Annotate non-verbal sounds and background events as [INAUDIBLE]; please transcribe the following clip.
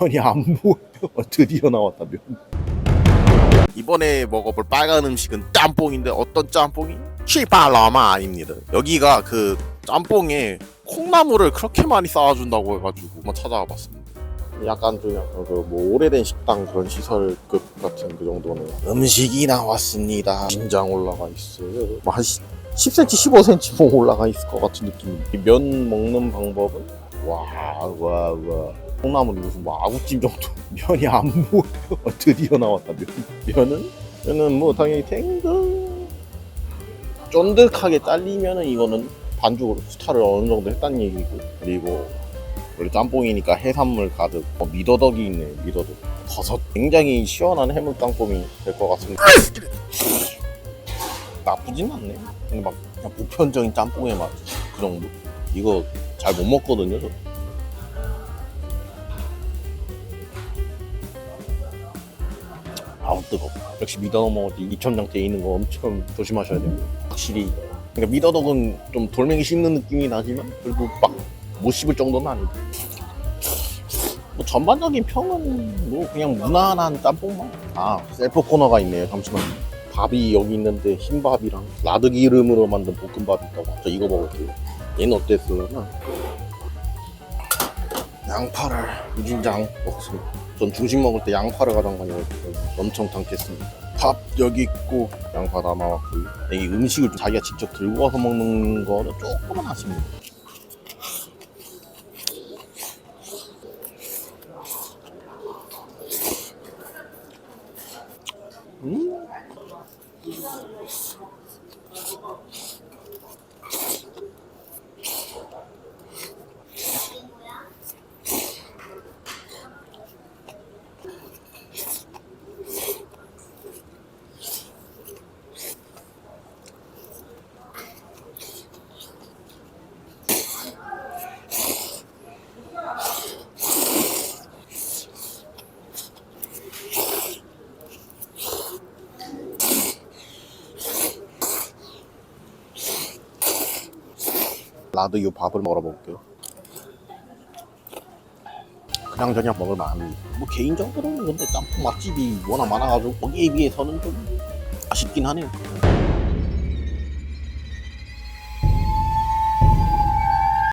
면이 안 보여. [LAUGHS] 드디어 나왔다 면. 이번에 먹어볼 빨간 음식은 짬뽕인데 어떤 짬뽕이? 치발라마 아닙니다. 여기가 그 짬뽕에 콩나물을 그렇게 많이 쌓아준다고 해가지고 한번 찾아가 봤습니다. 약간 좀 약간 그뭐 오래된 식당 그런 시설급 같은 그 정도는 음식이 나왔습니다. 긴장 올라가 있어요. 뭐 한 10cm, 15cm 뭐 올라가 있을 것 같은 느낌. 이면 먹는 방법은 와와 와. 콩나물이 무슨 뭐 아구찜 정도? [LAUGHS] 면이 안 보여. [LAUGHS] 드디어 나왔다 면. 면은? 면은 뭐 당연히 탱글. 쫀득하게 잘리면은 이거는 반죽으로 스타를 어느 정도 했다는 얘기고. 그리고 원래 짬뽕이니까 해산물 가득 어, 미더덕이 있네 미더덕. 버섯. 굉장히 시원한 해물 짬뽕이 될 것 같습니다. [LAUGHS] 나쁘진 않네. 근데 막 그냥 보편적인 짬뽕의 맛. 그 정도. 이거 잘 못 먹거든요 저. 아우 뜨거. 역시 미더덕 먹을 때 이천장대에 있는 거 엄청 조심하셔야 돼요. 확실히. 그러니까 미더덕은 좀 돌멩이 씹는 느낌이 나지만 그래도 막 못 씹을 정도는 아니다. 뭐 전반적인 평은 뭐 그냥 무난한 짬뽕만. 아 셀프 코너가 있네요. 잠시만요. 밥이 여기 있는데 흰밥이랑 라드 기름으로 만든 볶음밥이 있다고. 저 이거 먹을게요. 얘는 어땠으려나? 양파를 유진장 먹습니다. 전 중식 먹을 때 양파를 가장 많이 먹거든요. 엄청 담겠습니다. 밥 여기 있고 양파 담아왔고요. 이 음식을 자기가 직접 들고 와서 먹는 거는 조금은 아쉽니다. 음. 나도 이 밥을 먹어 볼게요. 그냥 저냥 먹을 만합니다. 뭐 개인적으로는 근데 짬뽕 맛집이 워낙 많아가지고 거기에 비해서는 좀 아쉽긴 하네요.